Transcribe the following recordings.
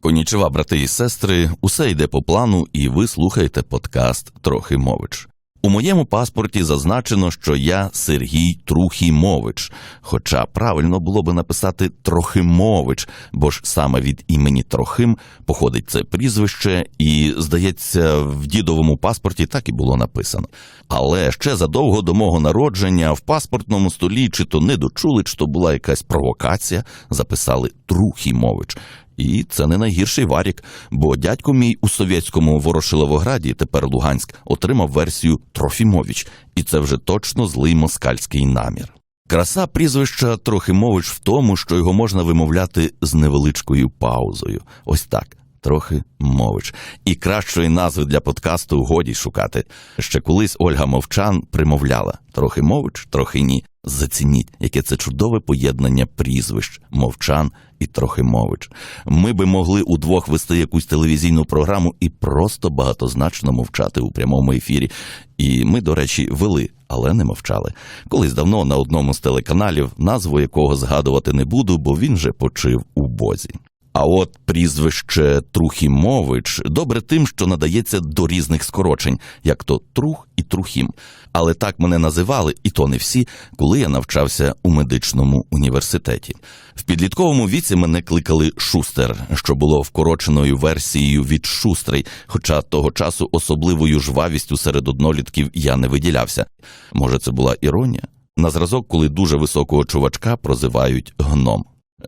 Конічева, брати і сестри, усе йде по плану, і ви слухаєте подкаст Трохимович. У моєму паспорті зазначено, що я Сергій Трухімович, хоча правильно було би написати Трохимович, бо ж саме від імені Трохим походить це прізвище, і, здається, в дідовому паспорті так і було написано. Але ще задовго до мого народження в паспортному столі чи то не дочули, чи то була якась провокація, записали Трухімович. І це не найгірший варік, бо дядько мій у совєтському Ворошиловограді, тепер Луганськ, отримав версію Трофімович, і це вже точно злий москальський намір. Краса прізвища Трохимович в тому, що його можна вимовляти з невеличкою паузою. Ось так. Трохи мович. І кращої назви для подкасту годі шукати. Ще колись Ольга Мовчан примовляла трохи мович, трохи ні. Зацініть, яке це чудове поєднання прізвищ мовчан і Трохимович. Ми би могли удвох вести якусь телевізійну програму і просто багатозначно мовчати у прямому ефірі. І ми, до речі, вели, але не мовчали. Колись давно на одному з телеканалів, назву якого згадувати не буду, бо він же почив у бозі. А от прізвище Трухімович добре тим, що надається до різних скорочень, як то Трух і Трухім. Але так мене називали, і то не всі, коли я навчався у медичному університеті. В підлітковому віці мене кликали Шустер, що було вкороченою версією від Шустрий, хоча того часу особливою жвавістю серед однолітків я не виділявся. Може, це була іронія? На зразок, коли дуже високого чувачка прозивають гном.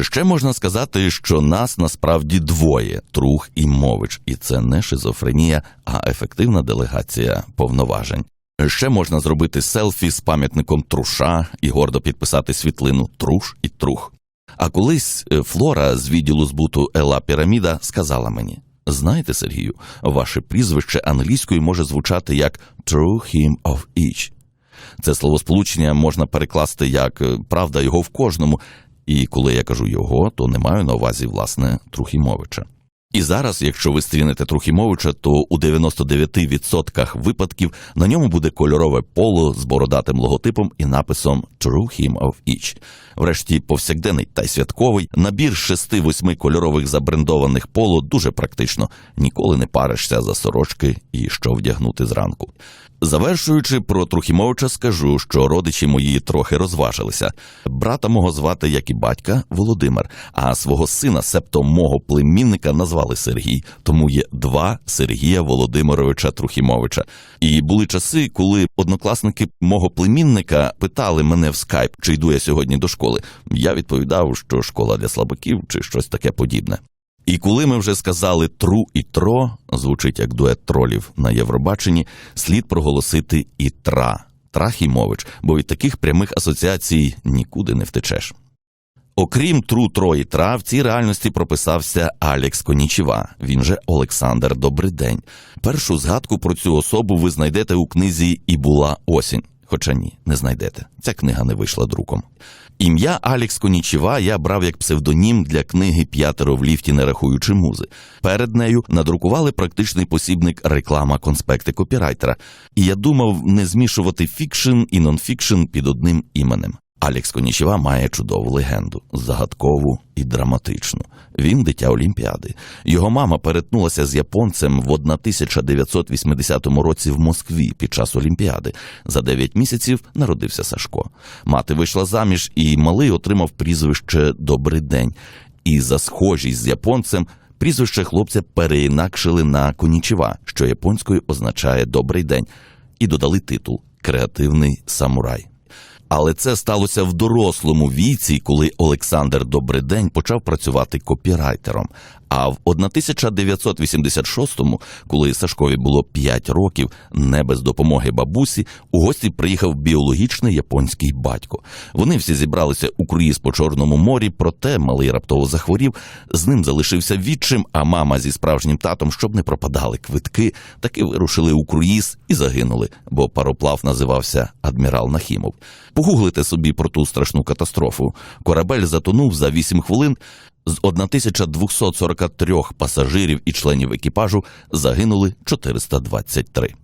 Ще можна сказати, що нас насправді двоє Трух і Мович, і це не шизофренія, а ефективна делегація повноважень. Ще можна зробити селфі з пам'ятником труша і гордо підписати світлину Труш і Трух. А колись е, Флора з відділу збуту Ела Піраміда сказала мені: знаєте, Сергію, ваше прізвище англійською може звучати як «True him of each». Це словосполучення можна перекласти як е, правда його в кожному, і коли я кажу його, то не маю на увазі власне Трухімовича. І зараз, якщо ви стрінете Трухімовича, то у 99% випадків на ньому буде кольорове поло з бородатим логотипом і написом True Him of Each. Врешті, повсякденний та й святковий набір шести-восьми кольорових забрендованих поло дуже практично. Ніколи не паришся за сорочки і що вдягнути зранку. Завершуючи про Трухімовича, скажу, що родичі мої трохи розважилися. Брата мого звати, як і батька, Володимир, а свого сина, септо мого племінника, назвали Сергій, тому є два Сергія Володимировича Трухімовича. І були часи, коли однокласники мого племінника питали мене в скайп, чи йду я сьогодні до школи. Я відповідав, що школа для слабаків чи щось таке подібне. І коли ми вже сказали тру і тро, звучить як дует тролів на Євробаченні, слід проголосити і тра, Трахімович, бо від таких прямих асоціацій нікуди не втечеш. Окрім тру тро і тра, в цій реальності прописався Алекс Конічева, він же Олександр Добридень. Першу згадку про цю особу ви знайдете у книзі І була осінь. Хоча ні, не знайдете. Ця книга не вийшла друком. Ім'я Алікс Конічева я брав як псевдонім для книги П'ятеро в ліфті, не рахуючи музи. Перед нею надрукували практичний посібник реклама конспекти копірайтера. І я думав не змішувати фікшн і нонфікшн під одним іменем. Алікс Конічева має чудову легенду, загадкову і драматичну. Він дитя Олімпіади. Його мама перетнулася з японцем в 1980 році в Москві під час Олімпіади. За 9 місяців народився Сашко. Мати вийшла заміж, і малий отримав прізвище Добрий день. І за схожість з японцем прізвище хлопця переінакшили на Конічева, що японською означає Добрий день, і додали титул Креативний самурай. Але це сталося в дорослому віці, коли Олександр Добридень почав працювати копірайтером. А в 1986-му, коли Сашкові було 5 років, не без допомоги бабусі, у гості приїхав біологічний японський батько. Вони всі зібралися у круїз по Чорному морі, проте малий раптово захворів. З ним залишився відчим, а мама зі справжнім татом, щоб не пропадали квитки, таки вирушили у круїз і загинули, бо пароплав називався Адмірал Нахімов. Погуглите собі про ту страшну катастрофу. Корабель затонув за 8 хвилин. З 1243 пасажирів і членів екіпажу загинули 423.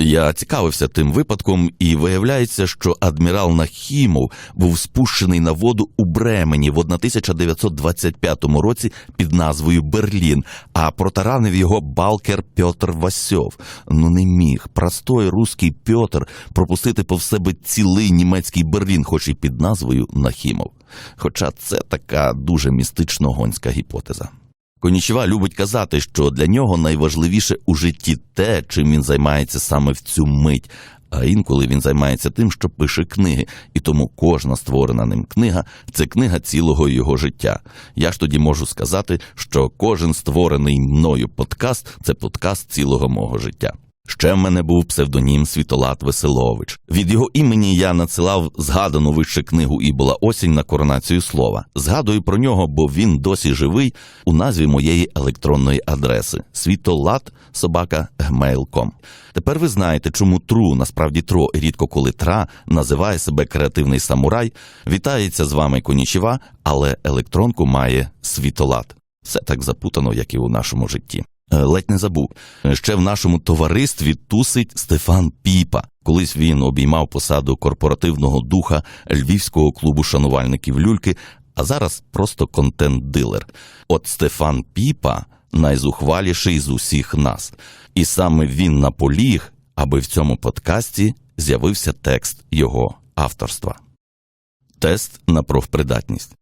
Я цікавився тим випадком, і виявляється, що адмірал Нахімов був спущений на воду у Бремені в 1925 році під назвою Берлін, а протаранив його балкер Пьотр Васьов. Ну не міг простой руський Пьотр пропустити повз себе цілий німецький Берлін, хоч і під назвою Нахімов. Хоча це така дуже містично гонська гіпотеза. Конічева любить казати, що для нього найважливіше у житті те, чим він займається саме в цю мить. А інколи він займається тим, що пише книги, і тому кожна створена ним книга це книга цілого його життя. Я ж тоді можу сказати, що кожен створений мною подкаст це подкаст цілого мого життя. Ще в мене був псевдонім Світолат Веселович. Від його імені я надсилав згадану вище книгу і була осінь на коронацію слова. Згадую про нього, бо він досі живий у назві моєї електронної адреси світолат собака gmail.com. Тепер ви знаєте, чому тру, насправді тро, і рідко коли тра називає себе креативний самурай. Вітається з вами Конічева, але електронку має світолат. Все так запутано, як і у нашому житті. Е, Ледь не забув. Е, Ще в нашому товаристві тусить Стефан Піпа. Колись він обіймав посаду корпоративного духа львівського клубу шанувальників люльки, а зараз просто контент-дилер. От Стефан Піпа найзухваліший з усіх нас. І саме він наполіг, аби в цьому подкасті з'явився текст його авторства. Тест на профпридатність.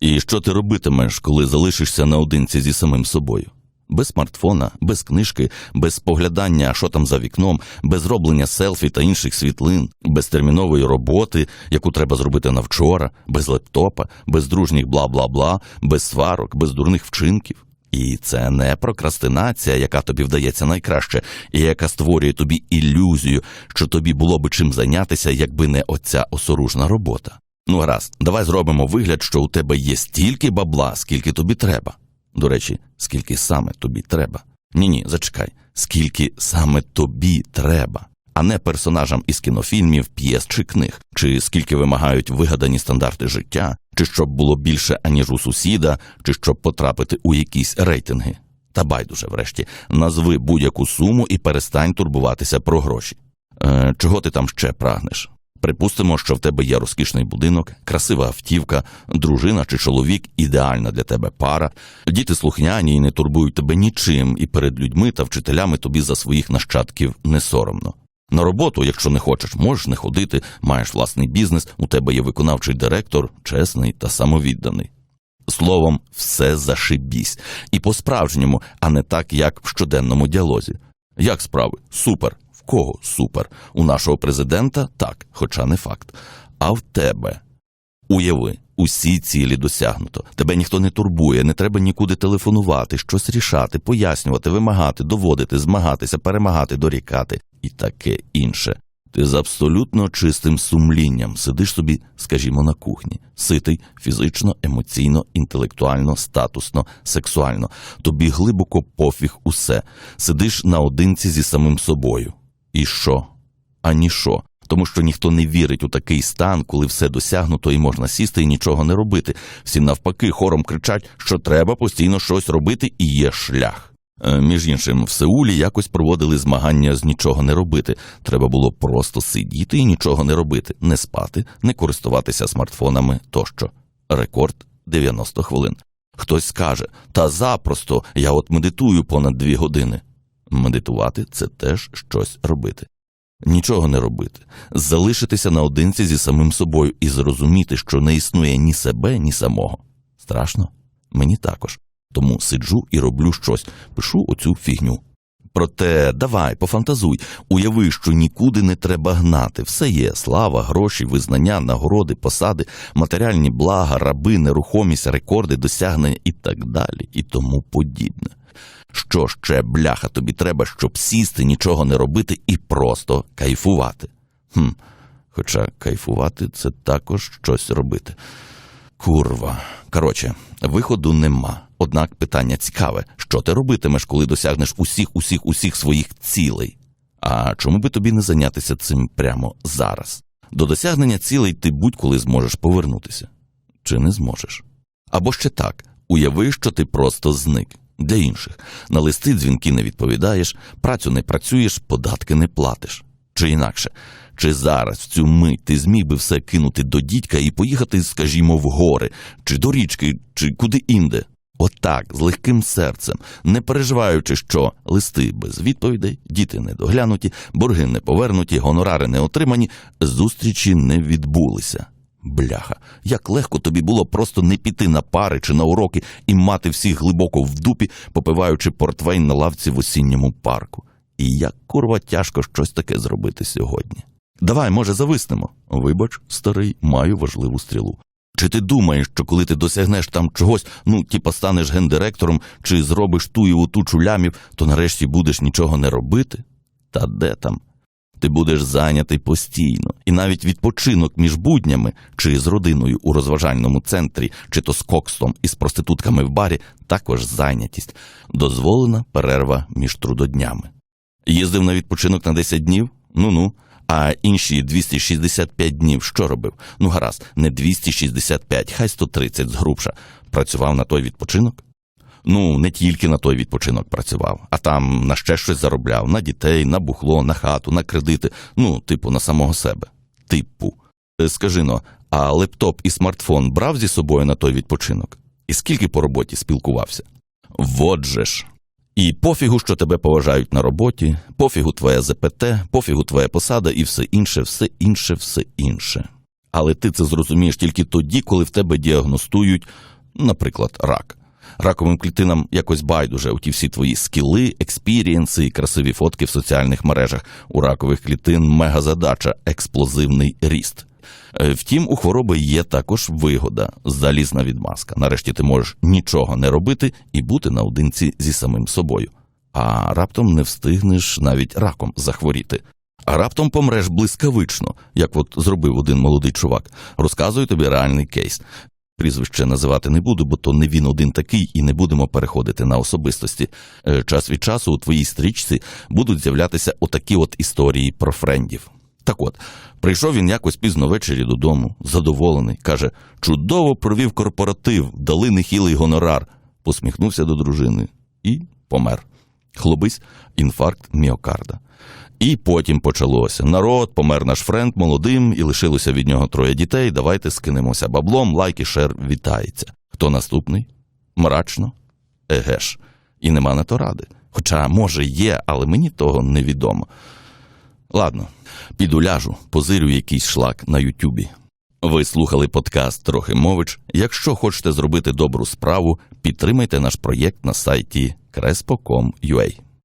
І що ти робитимеш, коли залишишся наодинці зі самим собою? Без смартфона, без книжки, без споглядання, що там за вікном, без роблення селфі та інших світлин, без термінової роботи, яку треба зробити на вчора, без лептопа, без дружніх бла-бла-бла, без сварок, без дурних вчинків. І це не прокрастинація, яка тобі вдається найкраще, і яка створює тобі ілюзію, що тобі було би чим зайнятися, якби не оця осоружна робота. Ну гаразд, давай зробимо вигляд, що у тебе є стільки бабла, скільки тобі треба. До речі, скільки саме тобі треба. Ні, ні, зачекай, скільки саме тобі треба, а не персонажам із кінофільмів, п'єс чи книг, чи скільки вимагають вигадані стандарти життя, чи щоб було більше аніж у сусіда, чи щоб потрапити у якісь рейтинги. Та байдуже, врешті, назви будь-яку суму і перестань турбуватися про гроші. Е, чого ти там ще прагнеш? Припустимо, що в тебе є розкішний будинок, красива автівка, дружина чи чоловік, ідеальна для тебе пара. Діти слухняні і не турбують тебе нічим, і перед людьми та вчителями тобі за своїх нащадків не соромно. На роботу, якщо не хочеш, можеш не ходити, маєш власний бізнес, у тебе є виконавчий директор, чесний та самовідданий. Словом, все зашибісь. І по-справжньому, а не так, як в щоденному діалозі. Як справи? Супер. Кого супер? У нашого президента так, хоча не факт. А в тебе. Уяви, усі цілі досягнуто. Тебе ніхто не турбує, не треба нікуди телефонувати, щось рішати, пояснювати, вимагати, доводити, змагатися, перемагати, дорікати і таке інше. Ти з абсолютно чистим сумлінням сидиш собі, скажімо, на кухні, ситий фізично, емоційно, інтелектуально, статусно, сексуально. Тобі глибоко пофіг усе. Сидиш наодинці зі самим собою. І що? Ані що. Тому що ніхто не вірить у такий стан, коли все досягнуто і можна сісти і нічого не робити. Всі навпаки хором кричать, що треба постійно щось робити, і є шлях. Е, Між іншим, в Сеулі якось проводили змагання з нічого не робити. Треба було просто сидіти і нічого не робити, не спати, не користуватися смартфонами тощо. Рекорд 90 хвилин. Хтось скаже, та запросто я от медитую понад дві години. Медитувати це теж щось робити. Нічого не робити, залишитися наодинці зі самим собою і зрозуміти, що не існує ні себе, ні самого. Страшно? Мені також. Тому сиджу і роблю щось, пишу оцю фігню. Проте давай, пофантазуй, уяви, що нікуди не треба гнати. Все є слава, гроші, визнання, нагороди, посади, матеріальні блага, раби, нерухомість, рекорди, досягнення і так далі, і тому подібне. Що ще, бляха, тобі треба, щоб сісти, нічого не робити і просто кайфувати? Хм, Хоча кайфувати це також щось робити. Курва. Коротше, виходу нема. Однак питання цікаве: що ти робитимеш, коли досягнеш усіх, усіх, усіх своїх цілей? А чому би тобі не зайнятися цим прямо зараз? До досягнення цілей ти будь-коли зможеш повернутися. Чи не зможеш? Або ще так, уяви, що ти просто зник. Для інших на листи дзвінки не відповідаєш, працю не працюєш, податки не платиш. Чи інакше, чи зараз в цю мить ти зміг би все кинути до дідька і поїхати, скажімо, в гори, чи до річки, чи куди інде? Отак, з легким серцем, не переживаючи, що листи без відповідей, діти недоглянуті, борги не повернуті, гонорари не отримані, зустрічі не відбулися. Бляха, як легко тобі було просто не піти на пари чи на уроки і мати всіх глибоко в дупі, попиваючи портвейн на лавці в осінньому парку. І як курва тяжко щось таке зробити сьогодні. Давай, може, зависнемо. Вибач, старий, маю важливу стрілу. Чи ти думаєш, що коли ти досягнеш там чогось, ну, типа станеш гендиректором, чи зробиш туєву тучу лямів, то нарешті будеш нічого не робити? Та де там? Ти будеш зайнятий постійно, і навіть відпочинок між буднями, чи з родиною у розважальному центрі, чи то з кокстом і з проститутками в барі, також зайнятість, дозволена перерва між трудоднями. Їздив на відпочинок на 10 днів? Ну ну. А інші 265 днів що робив? Ну гаразд, не 265, хай 130 згрубша. Працював на той відпочинок? Ну, не тільки на той відпочинок працював, а там на ще щось заробляв: на дітей, на бухло, на хату, на кредити, ну, типу, на самого себе. Типу. Е, Скажи но, а лептоп і смартфон брав зі собою на той відпочинок? І скільки по роботі спілкувався? Вот же ж. І пофігу, що тебе поважають на роботі, пофігу твоє ЗПТ, пофігу твоя посада і все інше, все інше, все інше. Але ти це зрозумієш тільки тоді, коли в тебе діагностують, наприклад, рак. Раковим клітинам якось байдуже у ті всі твої скіли, експірієнси і красиві фотки в соціальних мережах. У ракових клітин мегазадача експлозивний ріст. Е, Втім, у хвороби є також вигода залізна відмазка. Нарешті ти можеш нічого не робити і бути наодинці зі самим собою. А раптом не встигнеш навіть раком захворіти. А раптом помреш блискавично, як от зробив один молодий чувак. Розказую тобі реальний кейс. Прізвище називати не буду, бо то не він один такий, і не будемо переходити на особистості. Е, Час від часу у твоїй стрічці будуть з'являтися отакі от історії про френдів. Так от, прийшов він якось пізно ввечері додому, задоволений, каже: чудово провів корпоратив, дали нехилий гонорар. Посміхнувся до дружини і помер. Хлобись, інфаркт міокарда. І потім почалося. Народ, помер наш френд молодим, і лишилося від нього троє дітей. Давайте скинемося баблом, лайк і шер вітається. Хто наступний? Мрачно? Еге ж. І нема на то ради. Хоча, може, є, але мені того невідомо. Ладно, піду ляжу, позирю якийсь шлак на Ютюбі. Ви слухали подкаст Трохи Мович. Якщо хочете зробити добру справу, підтримайте наш проєкт на сайті crespo.com.ua.